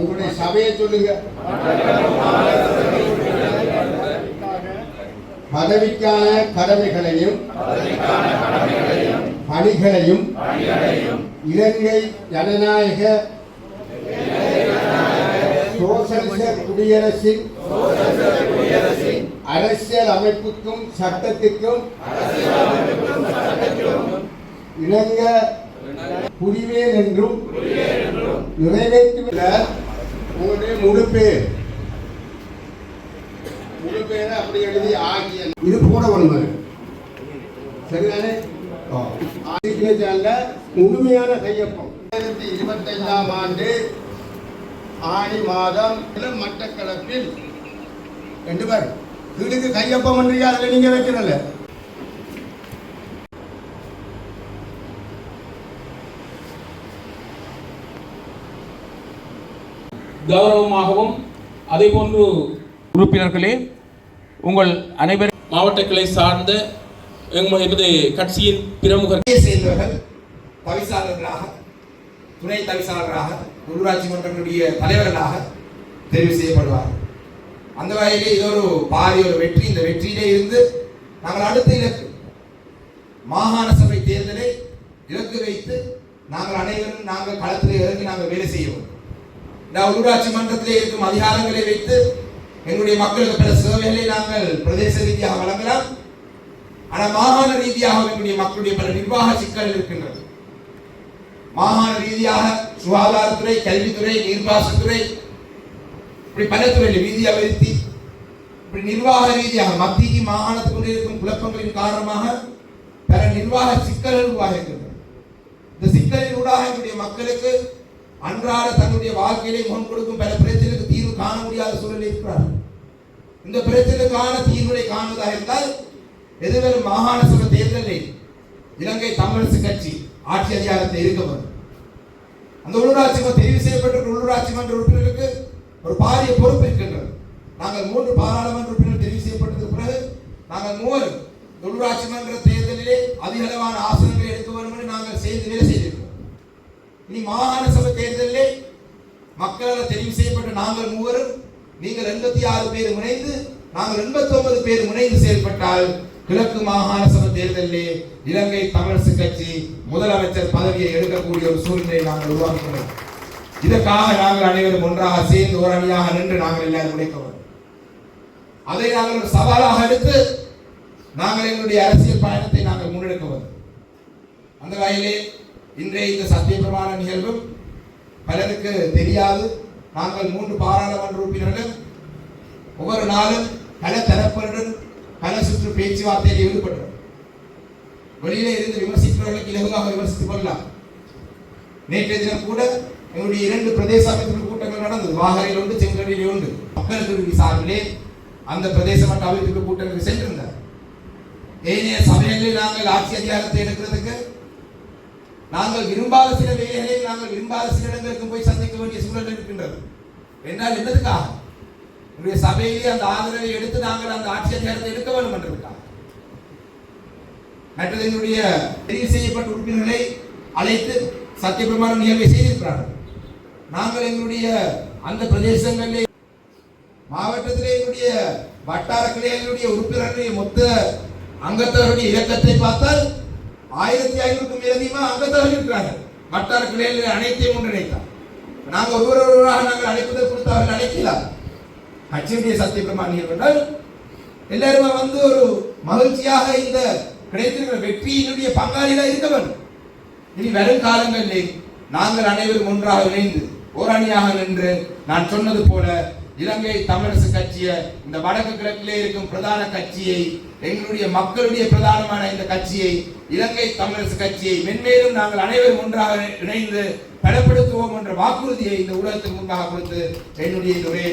உங்களுடைய சபையை சொல்லுங்க. பதவிக்கான கடமைகளையும் பணிகளையும் இலங்கை ஜனநாயக சோசலிச குடியரசின் அரசியல் அமைப்புக்கும் சட்டத்திற்கும் இணங்க புரிவேன் என்றும் நிறைவேற்றுவிட உங்களுடைய முழு பேர் முழு பேரை அப்படி எழுதி ஆகிய இது போட ஒன்று சரிதானே? ஆகிய முழுமையான கையொப்பம். ரெண்டாயிரத்தி இருபத்தைந்தாம் ஆண்டு ஆணி மாதம் மட்டக்களப்பில் ரெண்டு பேர் வீடுக்கு கையொப்பம் பண்றீங்க அதில் நீங்க வைக்கிறல்ல. கௌரவமாகவும் அதேபோன்று உறுப்பினர்களே உங்கள் அனைவரும் மாவட்ட கிளை சார்ந்த எம்- எமது கட்சியின் பிரமுகர் சேர்ந்தவர்கள் தவிசாளர்களாக துணை தவிசாளர்களாக உள்ளூராட்சி மன்றங்களுடைய தலைவர்களாக தெரிவு செய்யப்படுவார்கள். அந்த வகையிலே இது ஒரு பாரிய ஒரு வெற்றி. இந்த வெற்றியிலே இருந்து நாங்கள் அடுத்த இலக்கு மாகாண சபை தேர்தலை இலக்கு வைத்து நாங்கள் அனைவரும் நாங்கள் களத்தில் இறங்கி நாங்கள் வேலை செய்வோம் நான் ஊராட்சி மன்றத்திலே இருக்கும் அதிகாரங்களை வைத்து எங்களுடைய மக்களுக்கு பல சேவைகளை நாங்கள் பிரதேச ரீதியாக வழங்கலாம். ஆனால் மாகாண ரீதியாக எங்களுடைய மக்களுடைய பல நிர்வாக சிக்கல்கள் இருக்கின்றது. மாகாண ரீதியாக சுகாதாரத்துறை கல்வித்துறை நீர்வாசத்துறை இப்படி பல துறையில் வீதி அபிவிருத்தி இப்படி நிர்வாக ரீதியாக மத்திய மாகாணத்துக்குள்ளே இருக்கும் குழப்பங்களின் காரணமாக பல நிர்வாக சிக்கல்கள் உருவாகின்றன இந்த சிக்கலின் ஊடாக எங்களுடைய மக்களுக்கு அன்றாட தன்னுடைய வாழ்க்கையிலே முகம் கொடுக்கும் பல பிரச்சனைக்கு தீர்வு காண முடியாத சூழலில் இருக்கிறார்கள். இந்த பிரச்சனைக்கான தீர்வுகளை காணுவதாக இருந்தால் எதிர்வரும் மாகாண சபை தேர்தலில் இலங்கை தமிழரசு கட்சி ஆட்சி அதிகாரத்தை இருக்க வரும் அந்த உள்ளூராட்சி மன்ற தெரிவு செய்யப்பட்ட உள்ளூராட்சி மன்ற உறுப்பினருக்கு ஒரு பாரிய பொறுப்பு இருக்கின்றது. நாங்கள் மூன்று பாராளுமன்ற உறுப்பினர் தெரிவு செய்யப்பட்டதுக்கு பிறகு நாங்கள் மூவர் உள்ளூராட்சி மன்ற தேர்தலிலே அதிக அளவான ஆசனங்களை எடுக்க வேண்டும் என்று நாங்கள் செய்து வேலை செய்திருக்கிறோம். இனி மாகாண சபை தேர்தலிலே மக்களால் தெரிவு செய்யப்பட்ட நாங்கள் மூவரும் நீங்கள் எண்பத்தி ஆறு பேர் முனைந்து நாங்கள் எண்பத்தி ஒன்பது பேர் முனைந்து செயல்பட்டால் கிழக்கு மாகாண சபை தேர்தலிலே இலங்கை தமிழரசு கட்சி முதலமைச்சர் பதவியை எடுக்கக்கூடிய ஒரு சூழ்நிலையை நாங்கள் உருவாக்குகிறோம் இதற்காக நாங்கள் அனைவரும் ஒன்றாக சேர்ந்து ஒரு அணியாக நின்று நாங்கள் எல்லாரும் உழைக்க அதை நாங்கள் ஒரு சவாலாக எடுத்து நாங்கள் எங்களுடைய அரசியல் பயணத்தை நாங்கள் முன்னெடுக்க வேண்டும் அந்த வகையிலே இன்றைய இந்த சத்திய பிரமாண நிகழ்வும் பலருக்கு தெரியாது. நாங்கள் மூன்று பாராளுமன்ற உறுப்பினர்கள். ஒவ்வொரு நாளும் பல தரப்பினருடன் பல சுற்று பேச்சுவார்த்தையில் ஈடுபட்டோம் வெளியிலே இருந்து விமர்சிக்கிறவர்களுக்கு இலகுவாக விமர்சித்துக் கொள்ளலாம். நேற்றைய தினம் கூட எங்களுடைய இரண்டு பிரதேச அமைப்பு கூட்டங்கள் நடந்தது. வாகரையில் உண்டு செங்கடியில் உண்டு மக்கள் கல்வி சார்பிலே அந்த பிரதேச மட்ட அமைப்பு கூட்டங்களுக்கு சென்றிருந்தார். ஏனைய சமயங்களில் நாங்கள் ஆட்சி அதிகாரத்தை எடுக்கிறதுக்கு நாங்கள் விரும்பாத சில வேலைகளை நாங்கள் விரும்பாத சில இடங்களுக்கு போய் சந்திக்க வேண்டிய சூழல் இருக்கின்றது. என்றால் என்னதுக்காக? உங்களுடைய சபையிலே அந்த ஆதரவை எடுத்து நாங்கள் அந்த ஆட்சி அதிகாரத்தை எடுக்க வேண்டும் என்றதுக்காக மற்றது என்னுடைய தெரிவு செய்யப்பட்ட உறுப்பினர்களை அழைத்து சத்தியபிரமாண நிகழ்வை செய்திருக்கிறார்கள். நாங்கள் எங்களுடைய அந்த பிரதேசங்களிலே மாவட்டத்திலே என்னுடைய வட்டார கிளைகளுடைய உறுப்பினர்களுடைய மொத்த அங்கத்தவருடைய இயக்கத்தை பார்த்தால் ஆயிரத்தி ஐநூறுக்கும் அதிகமாக அங்கத்தவர்கள் இருக்கிறார்கள் வட்டார கிளையில் அனைத்தையும் ஒன்றிணைத்தார். நாங்கள் ஒருவர் ஒருவராக நாங்கள் அழைப்பதை கொடுத்து அவர்கள் அழைக்கலாம் கட்சியுடைய சத்திய பிரமாணிகள் என்றால் எல்லாருமே வந்து ஒரு மகிழ்ச்சியாக இந்த கிடைத்திருக்கிற வெற்றியினுடைய பங்காளிகளாக இருக்க இனி வரும் காலங்களில் நாங்கள் அனைவரும் ஒன்றாக இணைந்து ஓரணியாக நின்று நான் சொன்னது போல இலங்கை தமிழரசு கட்சியை இந்த வடக்கு கிழக்கிலே இருக்கும் பிரதான கட்சியை எங்களுடைய மக்களுடைய பிரதானமான இந்த கட்சியை இலங்கை தமிழரசு கட்சியை மென்மேலும் நாங்கள் அனைவரும் ஒன்றாக இணைந்து பலப்படுத்துவோம் என்ற வாக்குறுதியை இந்த ஊடகத்தின் முன்பாக கொடுத்து என்னுடைய இந்த உரையை